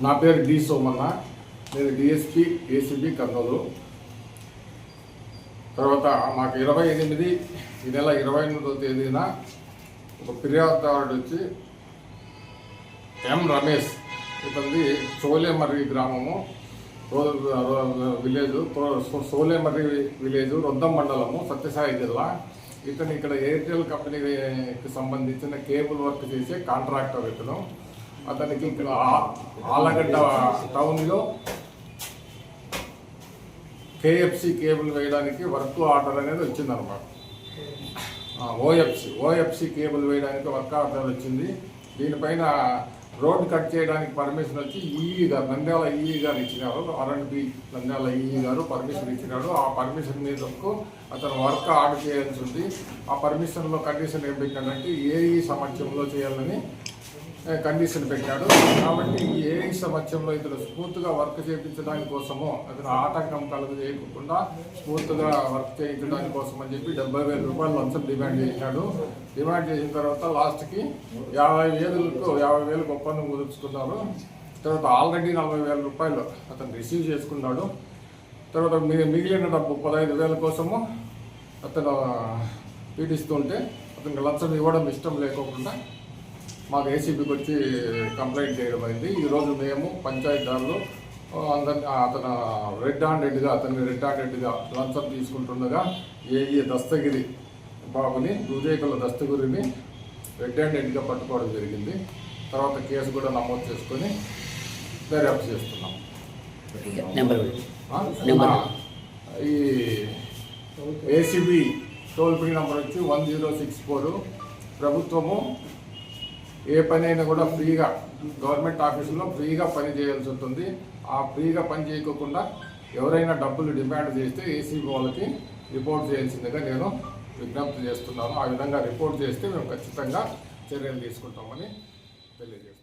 నా పేరు డి సోమన్న. నేను డిఎస్పి ఏసీబీ కర్నూలు. తర్వాత మాకు ఇరవై ఎనిమిది ఈ నెల ఇరవై ఎనిమిదో తేదీన ఒక ఫిర్యాదుదారుడు వచ్చి ఎం రమేష్ ఇతనిది సోలేమర్రి గ్రామము రో- విలేజ్ సోలేమర్రి విలేజ్ రొద్దం మండలము సత్యసాయి జిల్లా. ఇతను ఇక్కడ ఎయిర్టెల్ కంపెనీకి సంబంధించిన కేబుల్ వర్క్ చేసే కాంట్రాక్టర్ ఇతను. అతనికి ఇక్కడ ఆలగడ్డ టౌన్లో కేఎఫ్సి కేబుల్ వేయడానికి వర్క్ ఆర్డర్ అనేది వచ్చిందనమాట ఓఎఫ్సి ఓఎఫ్సి కేబుల్ వేయడానికి వర్క్ ఆర్డర్ వచ్చింది. దీనిపైన రోడ్ కట్ చేయడానికి పర్మిషన్ వచ్చి ఈఈ గారు నంద్యాల ఈఈ గారు ఇచ్చినారు. ఆర్ఎండ్బి నంద్యాల ఈఈ గారు పర్మిషన్ ఇచ్చినాడు ఆ పర్మిషన్ మీదకు అతను వర్క్ ఆర్డర్ చేయాల్సి ఉంది. ఆ పర్మిషన్లో కండిషన్ ఏం పెట్టాడంటే ఏఈ సమక్షంలో చేయాలని కండిషన్ పెట్టాడు. కాబట్టి ఈ ఏఈ సమక్షంలో ఇతను స్ఫూర్తిగా వర్క్ చేయించడానికి కోసము అతను ఆటంకం కలుగు చేయకుండా స్ఫూర్తిగా వర్క్ చేయించడానికి కోసం అని చెప్పి డెబ్బై వేల రూపాయలు లంచం డిమాండ్ చేశాడు. డిమాండ్ చేసిన తర్వాత లాస్ట్కి యాభై వేలకు యాభై వేలకు ఒప్పందం కుదుర్చుకున్నారు తర్వాత ఆల్రెడీ నలభై వేల రూపాయలు అతను రిసీవ్ చేసుకున్నాడు. తర్వాత మిగిలిన డబ్బు పదహైదు వేల కోసము అతను పీడిస్తుంటే అతనికి లంచం ఇవ్వడం ఇష్టం లేకోకుండా మాకు ఏసీబీకి వచ్చి కంప్లైంట్ చేయడం అయింది. ఈరోజు మేము పంచాయతీదారులు ఆ, అందరిని అతను రెడ్ హ్యాండెడ్గా అతన్ని రెడ్ హ్యాండెడ్గా లంచం తీసుకుంటుండగా ఏఈ దస్తగిరి బాబుని దుజేకుల దస్తగిరిని రెడ్ హ్యాండెడ్గా పట్టుకోవడం జరిగింది. తర్వాత కేసు కూడా నమోదు చేసుకొని దర్యాప్తు చేస్తున్నాం. ఈ ఏసీబీ టోల్ ఫ్రీ నెంబర్ వచ్చి వన్ జీరో సిక్స్ ఫోర్. ప్రభుత్వము ఏ పని అయినా కూడా ఫ్రీగా గవర్నమెంట్ ఆఫీసులో ఫ్రీగా పని చేయాల్సి ఉంటుంది ఆ ఫ్రీగా పని చేయకోకుండా ఎవరైనా డబ్బులు డిమాండ్ చేస్తే ఏసీబీ వాళ్ళకి రిపోర్ట్ చేయాల్సిందిగా నేను విజ్ఞప్తి చేస్తున్నాను. ఆ విధంగా రిపోర్ట్ చేస్తే మేము ఖచ్చితంగా చర్యలు తీసుకుంటామని తెలియజేస్తాను